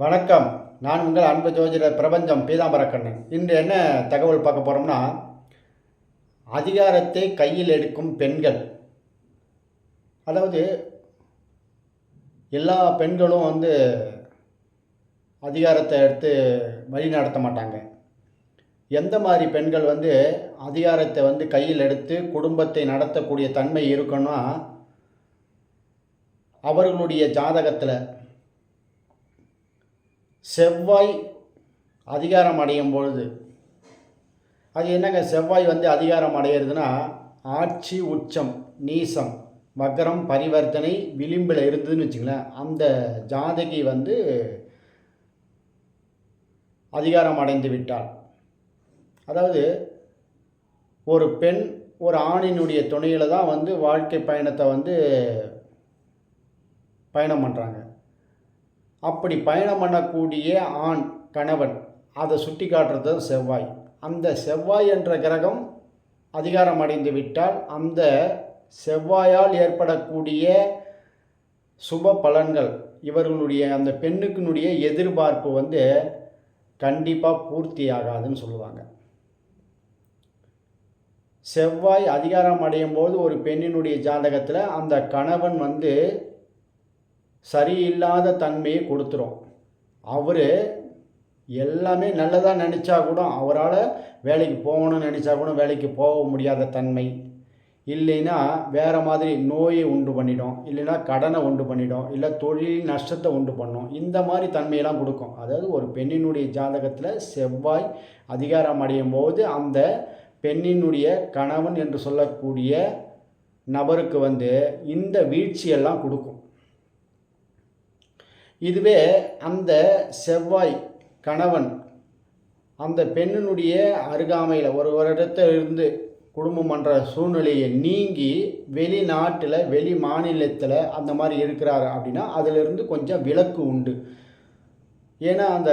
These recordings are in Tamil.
வணக்கம். நான் உங்கள் அன்பு ஜோதிடர் பிரபஞ்சம் பீதாம்பரக்கண்ணன். இன்று என்ன தகவல் பார்க்க போகிறோம்னா அதிகாரத்தை கையில் எடுக்கும் பெண்கள். அதாவது எல்லா பெண்களும் வந்து அதிகாரத்தை எடுத்து வழி நடத்த மாட்டாங்க. எந்த மாதிரி பெண்கள் வந்து அதிகாரத்தை வந்து கையில் எடுத்து குடும்பத்தை நடத்தக்கூடிய தன்மை இருக்குன்னா அவர்களுடைய ஜாதகத்தில் செவ்வாய் அதிகாரம் அடையும் பொழுது அது என்னங்க? செவ்வாய் வந்து அதிகாரம் அடையிறதுனா ஆட்சி உச்சம் நீசம் வக்கரம் பரிவர்த்தனை விளிம்பில் இருந்ததுன்னு வச்சுங்களேன் அந்த ஜாதகி வந்து அதிகாரம் அடைந்து விட்டாள். அதாவது ஒரு பெண் ஒரு ஆணினுடைய துணையில் தான் வந்து வாழ்க்கை பயணத்தை வந்து பயணம் பண்ணுறாங்க அப்படி பயணம் பண்ணக்கூடிய ஆண் கணவன் அதை சுட்டி காட்டுறது செவ்வாய். அந்த செவ்வாய் என்ற கிரகம் அதிகாரம் அடைந்து விட்டால் அந்த செவ்வாயால் ஏற்படக்கூடிய சுப பலன்கள் இவர்களுடைய அந்த பெண்ணுக்கினுடைய எதிர்பார்ப்பு வந்து கண்டிப்பாக பூர்த்தி ஆகாதுன்னு சொல்லுவாங்க. செவ்வாய் அதிகாரம் அடையும் போது ஒரு பெண்ணினுடைய ஜாதகத்தில் அந்த கணவன் வந்து சரியில்லாத தன்மையை கொடுத்துரும். அவர் எல்லாமே நல்லதாக நினச்சா கூட அவரால் வேலைக்கு போகணும்னு நினச்சா கூட வேலைக்கு போக முடியாத தன்மை. இல்லைன்னா வேறு மாதிரி நோயை உண்டு பண்ணிடும். இல்லைன்னா கடனை உண்டு பண்ணிடும். இல்லை தொழில் நஷ்டத்தை உண்டு பண்ணும். இந்த மாதிரி தன்மையெல்லாம் கொடுக்கும். அதாவது ஒரு பெண்ணினுடைய ஜாதகத்தில் செவ்வாய் அதிகாரம் அடையும் போது அந்த பெண்ணினுடைய கணவன் என்று சொல்லக்கூடிய நபருக்கு வந்து இந்த வீழ்ச்சியெல்லாம் கொடுக்கும். இதுவே அந்த செவ்வாய் கணவன் அந்த பெண்ணினுடைய அருகாமையில் ஒரு இருந்து குடும்பம் பண்ணுற சூழ்நிலையை நீங்கி வெளிநாட்டில் வெளி மாநிலத்தில் அந்த மாதிரி இருக்கிறாரு அப்படின்னா அதிலிருந்து கொஞ்சம் விலக்கு உண்டு. ஏன்னா அந்த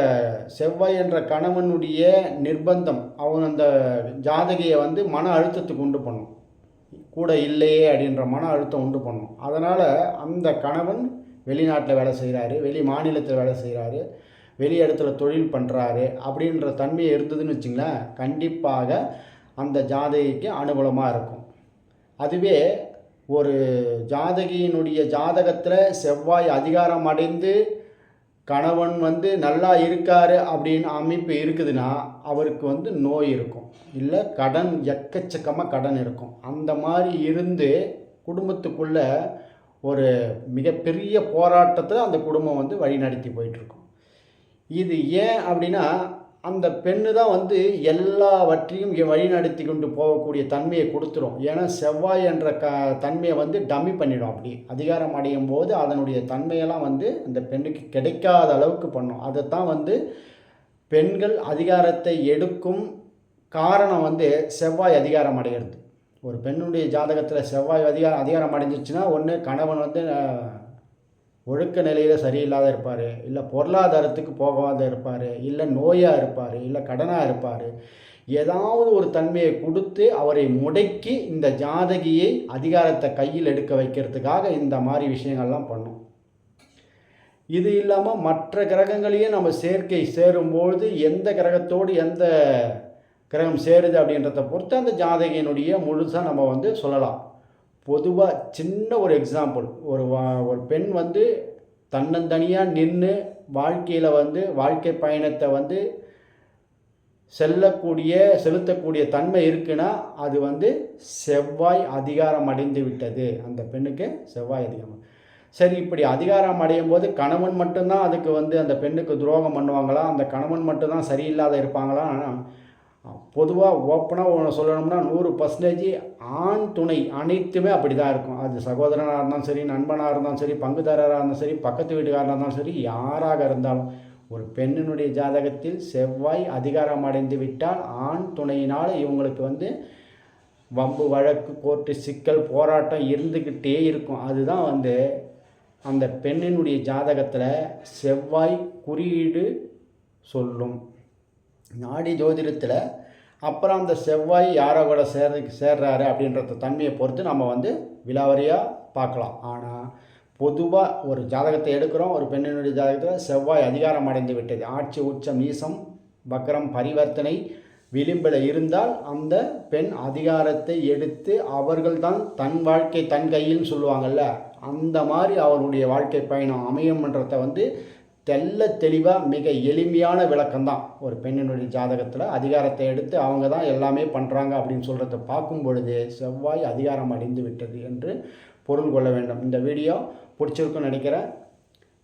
செவ்வாய் என்ற கணவனுடைய நிர்பந்தம் அவன் அந்த ஜாதகியை வந்து மன அழுத்தத்துக்கு உண்டு பண்ணும். கூட இல்லையே அப்படின்ற மன அழுத்தம் உண்டு பண்ணும். அதனால் அந்த கணவன் வெளிநாட்டில் வேலை செய்கிறாரு வெளி மாநிலத்தில் வேலை செய்கிறாரு வெளி இடத்துல தொழில் பண்ணுறாரு அப்படின்ற தன்மை இருந்ததுன்னு வச்சிங்களேன் கண்டிப்பாக அந்த ஜாதகிக்கு அனுகூலமாக இருக்கும். அதுவே ஒரு ஜாதகியினுடைய ஜாதகத்தில் செவ்வாய் அதிகாரம் அடைந்து கணவன் வந்து நல்லா இருக்கார் அப்படின்னு அமைப்பு இருக்குதுன்னா அவருக்கு வந்து நோய் இருக்கும். இல்லை கடன் எக்கச்சக்கமாக கடன் இருக்கும். அந்த மாதிரி இருந்து குடும்பத்துக்குள்ளே ஒரு மிகப்பெரிய போராட்டத்தில் அந்த குடும்பம் வந்து வழி நடத்தி போயிட்டுருக்கும். இது ஏன் அப்படின்னா அந்த பெண்ணு தான் வந்து எல்லாவற்றையும் இங்கே வழி நடத்தி கொண்டு போகக்கூடிய தன்மையை கொடுத்துரும். ஏன்னா செவ்வாய் என்ற க தன்மையை வந்து டம்மி பண்ணிடும் அப்படி. அதிகாரம் அடையும் போது அதனுடைய தன்மையெல்லாம் வந்து அந்த பெண்ணுக்கு கிடைக்காத அளவுக்கு பண்ணும். அதை தான் வந்து பெண்கள் அதிகாரத்தை எடுக்கும் காரணம் வந்து செவ்வாய் அதிகாரம் அடைகிறது ஒரு பெண்ணுடைய ஜாதகத்தில் செவ்வாய் அதிகாரம் அதிகாரம் அடைஞ்சிச்சுன்னா ஒன்று கணவன் வந்து ஒழுக்க நிலையில் சரியில்லாத இருப்பார். இல்லை பொருளாதாரத்துக்கு போகாத இருப்பார். இல்லை நோயாக இருப்பார். இல்லை கடனாக இருப்பார். ஏதாவது ஒரு தன்மையை கொடுத்து அவரை முடக்கி இந்த ஜாதகியை அதிகாரத்தை கையில் எடுக்க வைக்கிறதுக்காக இந்த மாதிரி விஷயங்கள்லாம் பண்ணும். இது இல்லாமல் மற்ற கிரகங்களையும் நம்ம சேர்க்கை சேரும்பொழுது எந்த கிரகத்தோடு எந்த கிரகம் சேருது அப்படின்றத பொறுத்து அந்த ஜாதகியினுடைய முழுசாக நம்ம வந்து சொல்லலாம். பொதுவாக சின்ன ஒரு எக்ஸாம்பிள் ஒரு ஒரு பெண் வந்து தன்னந்தனியாக நின்று வாழ்க்கையில் வந்து வாழ்க்கை பயணத்தை வந்து செல்லக்கூடிய செலுத்தக்கூடிய தன்மை இருக்குன்னா அது வந்து செவ்வாய் அதிகாரம் அடைந்து விட்டது. அந்த பெண்ணுக்கு செவ்வாய் அதிகாரம். சரி இப்படி அதிகாரம் அடையும் போது கணவன் மட்டும்தான் அதுக்கு வந்து அந்த பெண்ணுக்கு துரோகம் பண்ணுவாங்களா? அந்த கணவன் மட்டும்தான் சரியில்லாத இருப்பாங்களா? பொதுவாக ஓப்பனாக ஒன்று சொல்லணும்னா நூறு பர்சன்டேஜ் ஆண் துணை அனைத்துமே அப்படி தான் இருக்கும். அது சகோதரனாக இருந்தாலும் சரி நண்பனாக இருந்தாலும் சரி பங்குதாரராக இருந்தாலும் சரி பக்கத்து வீட்டுக்காரராக இருந்தாலும் சரி யாராக இருந்தாலும் ஒரு பெண்ணினுடைய ஜாதகத்தில் செவ்வாய் அதிகாரம் அடைந்து விட்டால் ஆண் துணையினால் இவங்களுக்கு வந்து வம்பு வழக்கு கோர்ட்டு சிக்கல் போராட்டம் இருந்துக்கிட்டே இருக்கும். அதுதான் வந்து அந்த பெண்ணினுடைய ஜாதகத்தில் செவ்வாய் குறியீடு சொல்லும். நாடி ஜோதிடத்தில் அப்புறம் அந்த செவ்வாய் யாரோ கூட சேர்றதுக்கு சேர்றாரு அப்படின்றத தன்மையை பொறுத்து நம்ம வந்து விலாவரியாக பார்க்கலாம். ஆனால் பொதுவாக ஒரு ஜாதகத்தை எடுக்கிறோம் ஒரு பெண்ணினுடைய ஜாதகத்தில் செவ்வாய் அதிகாரம் அடைந்து விட்டது. ஆட்சி உச்சம் நீசம் வக்கரம் பரிவர்த்தனை விளிம்பில் இருந்தால் அந்த பெண் அதிகாரத்தை எடுத்து அவர்கள்தான் தன் வாழ்க்கை தன் கையில் சொல்லுவாங்கள்ல அந்த மாதிரி அவருடைய வாழ்க்கை பயணம் அமையும்ன்றத வந்து தெல்ல தெளிவாக மிக எளிமையான விளக்கம்தான் ஒரு பெண்ணினுடைய ஜாதகத்தில். அதிகாரத்தை எடுத்து அவங்க தான் எல்லாமே பண்ணுறாங்க அப்படின்னு சொல்கிறத பார்க்கும் பொழுது செவ்வாய் அதிகாரம் அடைந்து விட்டது என்று பொருள் கொள்ள வேண்டும். இந்த வீடியோ பிடிச்சிருக்குன்னு நினைக்கிறேன்.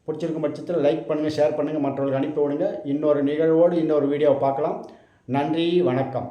பிடிச்சிருக்கும் பட்சத்தில் லைக் பண்ணுங்கள் ஷேர் பண்ணுங்கள் மற்றவர்களுக்கு அனுப்பி விடுங்க. இன்னொரு நிகழ்வோடு இன்னொரு வீடியோவை பார்க்கலாம். நன்றி வணக்கம்.